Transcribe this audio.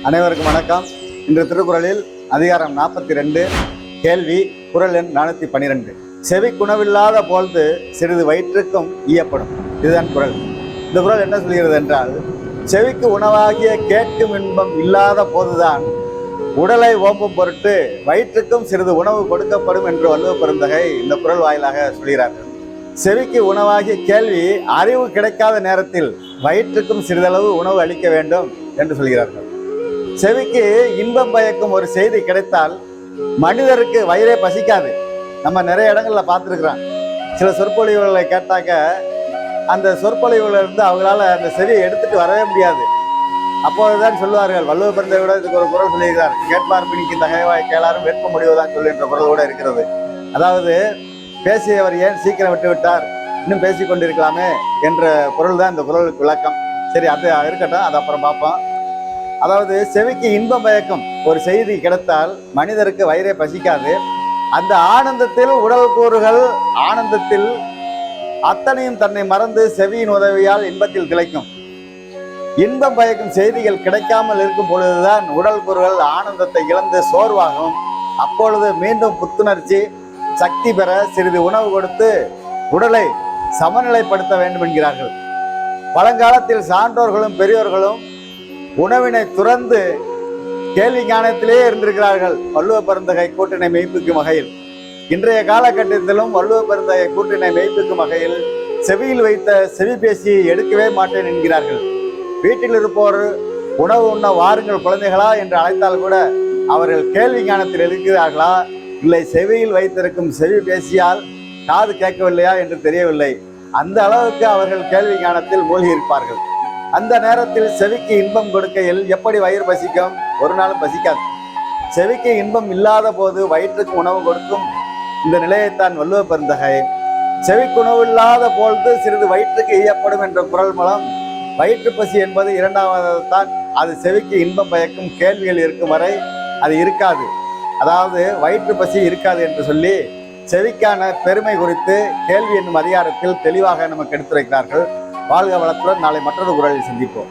அனைவருக்கும் வணக்கம். இன்று திருக்குறளில் அதிகாரம் நாற்பத்தி ரெண்டு கேள்வி குறள் எண் நானூற்றி பன்னிரெண்டு செவி குணவில்லாத பொழுது சிறிது வயிற்றுக்கும் ஈயப்படும். இதுதான் குரல். இந்த குறள் என்ன சொல்கிறது என்றால் செவிக்கு உணவாகிய கேட்கும் இன்பம் இல்லாத போதுதான் உடலை ஓம்பும் பொருட்டு வயிற்றுக்கும் சிறிது உணவு கொடுக்கப்படும் என்று வள்ளுவ பெருந்தகை இந்த குரல் வாயிலாக சொல்கிறார்கள். செவிக்கு உணவாகிய கேள்வி அறிவு கிடைக்காத நேரத்தில் வயிற்றுக்கும் சிறிதளவு உணவு அளிக்க வேண்டும் என்று சொல்கிறார்கள். செவிக்கு இன்பம் பயக்கும் ஒரு செய்தி கிடைத்தால் மனிதருக்கு வயிறே பசிக்காது. நம்ம நிறைய இடங்களில் பார்த்துருக்குறோம். சில சொற்பொழிவுகளை கேட்டாக்க அந்த சொற்பொழிவுகளிலிருந்து இருந்து அவங்களால அந்த செவியை எடுத்துட்டு வரவே முடியாது. அப்போதுதான் சொல்லுவார்கள் வள்ளுவ பிறந்த விட இதுக்கு ஒரு குரல் சொல்லியிருக்கிறார். கேட்பார் பிணிக்கு தகைவாய் கேளாரும் வேட்ப முடிவுதான் சொல்லுகின்ற குரல் கூட இருக்கிறது. அதாவது பேசியவர் ஏன் சீக்கிரம் விட்டு விட்டார்? இன்னும் பேசிக் கொண்டிருக்கலாமே என்ற குரல் தான் இந்த குரலுக்கு விளக்கம். சரி அது இருக்கட்டும் அது அப்புறம் பார்ப்போம். அதாவது செவிக்கு இன்பம் பயக்கும் ஒரு செய்தி கிடைத்தால் மனிதருக்கு வயிறே பசிக்காது. அந்த ஆனந்தத்தில் உடல் கூறுகள் ஆனந்தத்தில் அத்தனையும் தன்னை மறந்து செவியின் உதவியால் இன்பத்தில் திளைக்கும் இன்பம் பயக்கும் செய்திகள் கிடைக்காமல் இருக்கும் பொழுதுதான் உடல் கூறுகள் ஆனந்தத்தை இழந்து சோர்வாகும். அப்பொழுது மீண்டும் புத்துணர்ச்சி சக்தி பெற சிறிது உணவு கொடுத்து உடலை சமநிலைப்படுத்த வேண்டும் என்கிறார்கள். பழங்காலத்தில் சான்றோர்களும் பெரியோர்களும் உணவினை துறந்து கேள்வி ஞானத்திலேயே இருந்திருக்கிறார்கள். வள்ளுவ பருந்தகை கூட்டினை மெய்ப்பிக்கும் வகையில் இன்றைய காலகட்டத்திலும் வள்ளுவ பருந்தகை கூட்டினை மெய்ப்பிக்கும் வகையில் செவியில் வைத்த செவி பேசியை எடுக்கவே மாட்டேன் என்கிறார்கள். வீட்டில் இருப்போர் உணவு உண்ண வாருங்கள் குழந்தைகளா என்று அழைத்தால் கூட அவர்கள் கேள்வி ஞானத்தில் இருக்கிறார்களா? இல்லை செவியில் வைத்திருக்கும் செவி பேசியால் காது கேட்கவில்லையா என்று தெரியவில்லை. அந்த அளவுக்கு அவர்கள் கேள்வி ஞானத்தில் மூழ்கி இருப்பார்கள் அந்த நேரத்தில் செவிக்கு இன்பம் கொடுக்கையில் எப்படி வயிறு பசிக்கும்? ஒரு நாளும் பசிக்காது. செவிக்கு இன்பம் இல்லாத போது வயிற்றுக்கு உணவு கொடுக்கும் இந்த நிலையைத்தான் வள்ளுவ பெருந்தகை. செவிக்கு உணவு இல்லாத பொழுது சிறிது வயிற்றுக்கு ஈயப்படும் என்ற குரல் மூலம் வயிற்று பசி என்பது இரண்டாவது தான் அது செவிக்கு இன்பம் பயக்கும் கேள்விகள் இருக்கும் வரை அது இருக்காது. அதாவது வயிற்று பசி இருக்காது என்று சொல்லி செவிக்கான பெருமை குறித்து கேள்வி என்னும் அதிகாரத்தில் தெளிவாக நமக்கு எடுத்துரைக்கிறார்கள். வாழ்க வளத்துடன் நாளை மற்றொரு குரலில் சந்திப்போம்.